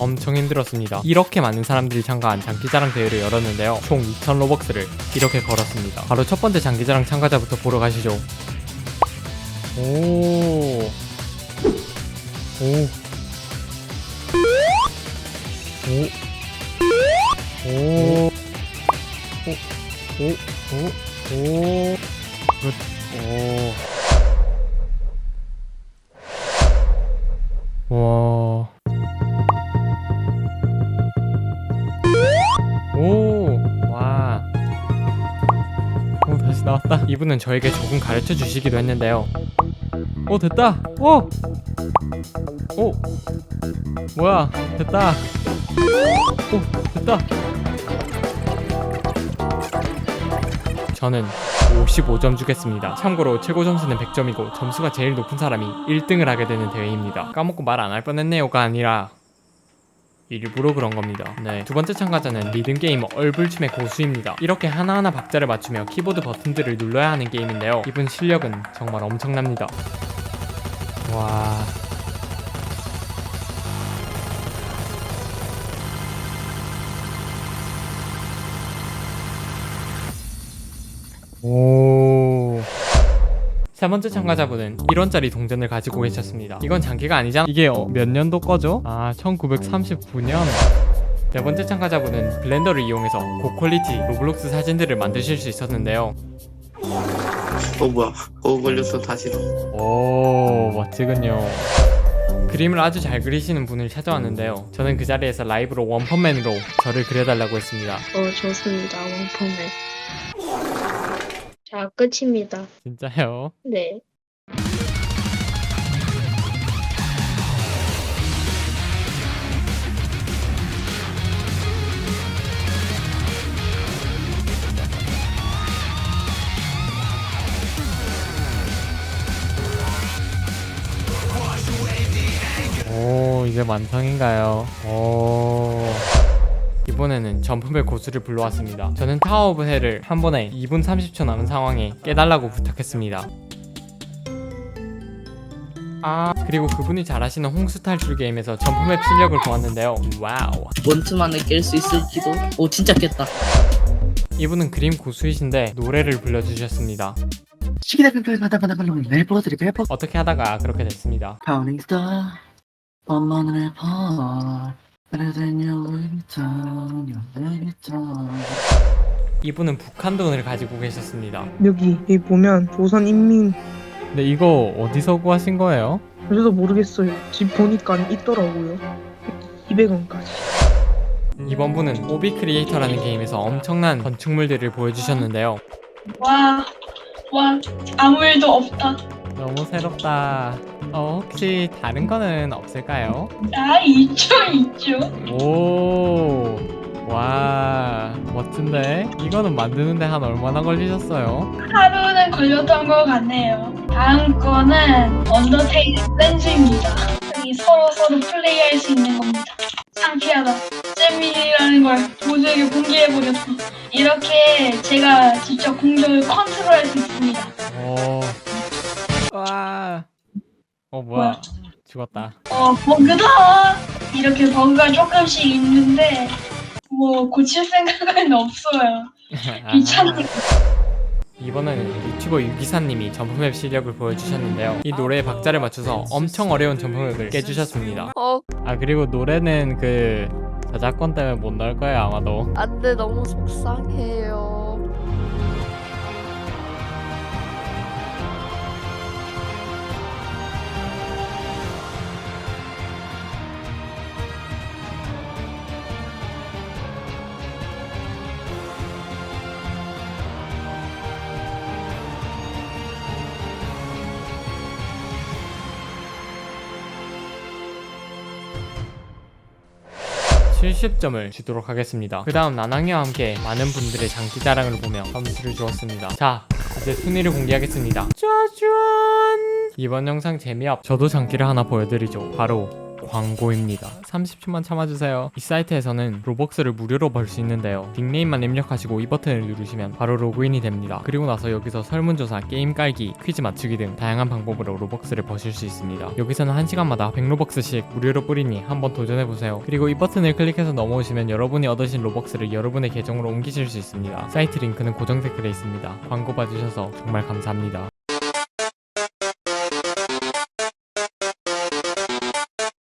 엄청 힘들었습니다. 이렇게 많은 사람들이 참가한 장기자랑 대회를 열었는데요. 총 2,000 로벅스를 이렇게 걸었습니다. 바로 첫 번째 장기자랑 참가자부터 보러 가시죠. 오. 오. 오. 오. 오. 오. 오. 오. 굿. 오. 와. 나왔다. 이분은 저에게 조금 가르쳐 주시기도 했는데요. 오, 됐다. 오. 오. 뭐야? 됐다. 오, 됐다. 저는 55점 주겠습니다. 참고로 최고 점수는 100점이고 점수가 제일 높은 사람이 1등을 하게 되는 대회입니다. 까먹고 말 안 할 뻔했네요가 아니라 일부러 그런 겁니다. 네. 두 번째 참가자는 리듬 게임 얼불춤의 고수입니다. 이렇게 하나하나 박자를 맞추며 키보드 버튼들을 눌러야 하는 게임인데요. 이분 실력은 정말 엄청납니다. 와. 오. 세 번째 참가자분은 1원짜리 동전을 가지고 계셨습니다. 이건 장기가 아니잖아. 이게 어, 몇 년도 거죠? 아, 1939년. 네 번째 참가자분은 블렌더를 이용해서 고퀄리티 로블록스 사진들을 만드실 수 있었는데요. 어 뭐야 어 걸렸어 다시 오, 멋지군요. 그림을 아주 잘 그리시는 분을 찾아왔는데요. 저는 그 자리에서 라이브로 원펀맨으로 저를 그려달라고 했습니다. 어, 좋습니다. 원펀맨. 자, 끝입니다. 진짜요? 네. 오 이제 만성인가요? 오 이번에는 점프백 고수를 불러왔습니다. 저는 타워 오브 헬을 한 번에 2분 30초 남은 상황에 깨달라고 부탁했습니다. 아 그리고 그분이 잘하시는 홍수 탈출 게임에서 점프맵 실력을 보았는데요. 와우 원투만을 깰수 있을지도 오 진짜 깼다 이분은 그림 고수이신데 노래를 불러주셨습니다. 어떻게 하다가 그렇게 됐습니다. Counting star Better than your Your ringtone 이분은 북한 돈을 가지고 계셨습니다. 여기 여기 보면 조선 인민 근데 이거 어디서 구하신 거예요? 저도 모르겠어요. 집 보니까 있더라고요. 200원까지. 이번 분은 오비 크리에이터라는 게임에서 엄청난 건축물들을 보여주셨는데요. 와, 와, 아무 일도 없다. 너무 새롭다. 어, 혹시 다른 거는 없을까요? 아, 있죠, 있죠. 오, 와, 멋진데? 이거는 만드는데 한 얼마나 걸리셨어요? 하루는 걸렸던 것 같네요. 다음 거는 언더테일 렌즈입니다. 여기 서로 서로 플레이할 수 있는 겁니다. 창피하다. 잼밀이라는 걸 모두에게 공개해버렸어. 이렇게 제가 직접 공격을 컨트롤할 수 있습니다. 오, 와, 어, 뭐야. 죽었다. 어, 버그다! 이렇게 버그가 조금씩 있는데, 뭐, 고칠 생각은 없어요. 귀찮아요. 이번에는 유튜버 유기사님이 점프맵 실력을 보여주셨는데요. 이 노래의 박자를 맞춰서 엄청 어려운 점프맵을 깨주셨습니다. 어, 아 그리고 노래는 그 저작권 때문에 못 나올 거예요 아마도. 안 돼 너무 속상해요. 칠0점을 주도록 하겠습니다. 그 다음 나낭이와 함께 많은 분들의 장기 자랑을 보며 점수를 주었습니다. 자, 이제 순위를 공개하겠습니다. 짜잔! 이번 영상 재미없 저도 장기를 하나 보여드리죠. 바로 광고입니다. 30초만 참아주세요. 이 사이트에서는 로벅스를 무료로 벌 수 있는데요. 닉네임만 입력하시고 이 버튼을 누르시면 바로 로그인이 됩니다. 그리고 나서 여기서 설문조사, 게임 깔기, 퀴즈 맞추기 등 다양한 방법으로 로벅스를 버실 수 있습니다. 여기서는 1시간마다 100로벅스씩 무료로 뿌리니 한번 도전해보세요. 그리고 이 버튼을 클릭해서 넘어오시면 여러분이 얻으신 로벅스를 여러분의 계정으로 옮기실 수 있습니다. 사이트 링크는 고정 댓글에 있습니다. 광고 봐주셔서 정말 감사합니다.